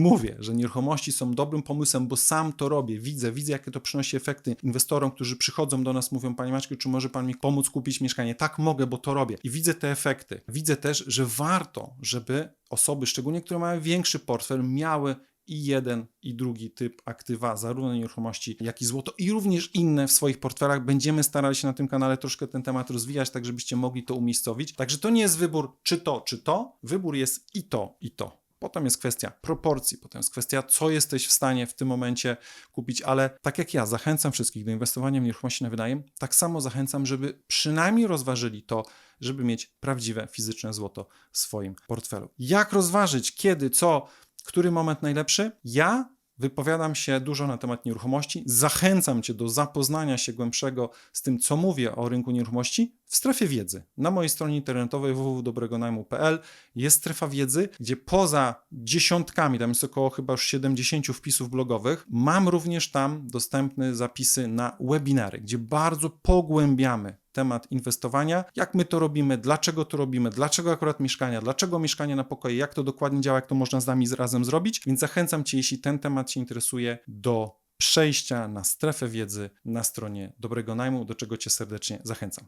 Mówię, że nieruchomości są dobrym pomysłem, bo sam to robię. Widzę, widzę, jakie to przynosi efekty inwestorom, którzy przychodzą do nas, mówią: Panie Maćku, czy może Pan mi pomóc kupić mieszkanie? Tak, mogę, bo to robię. I widzę te efekty. Widzę też, że warto, żeby osoby, szczególnie które mają większy portfel, miały i jeden, i drugi typ aktywa, zarówno nieruchomości, jak i złoto, i również inne w swoich portfelach. Będziemy starali się na tym kanale troszkę ten temat rozwijać, tak żebyście mogli to umiejscowić. Także to nie jest wybór czy to, czy to. Wybór jest i to, i to. Potem jest kwestia proporcji, potem jest kwestia, co jesteś w stanie w tym momencie kupić, ale tak jak ja zachęcam wszystkich do inwestowania w nieruchomości na wynajem, tak samo zachęcam, żeby przynajmniej rozważyli to, żeby mieć prawdziwe fizyczne złoto w swoim portfelu. Jak rozważyć, kiedy, co, który moment najlepszy? Ja wypowiadam się dużo na temat nieruchomości. Zachęcam Cię do zapoznania się głębszego z tym, co mówię o rynku nieruchomości w strefie wiedzy. Na mojej stronie internetowej www.dobregonajmu.pl jest strefa wiedzy, gdzie poza dziesiątkami, tam jest około chyba już 70 wpisów blogowych, mam również tam dostępne zapisy na webinary, gdzie bardzo pogłębiamy temat inwestowania, jak my to robimy, dlaczego to robimy, dlaczego akurat mieszkania, dlaczego mieszkanie na pokoje, jak to dokładnie działa, jak to można z nami razem zrobić. Więc zachęcam Cię, jeśli ten temat Cię interesuje, do przejścia na strefę wiedzy na stronie Dobrego Najmu, do czego Cię serdecznie zachęcam.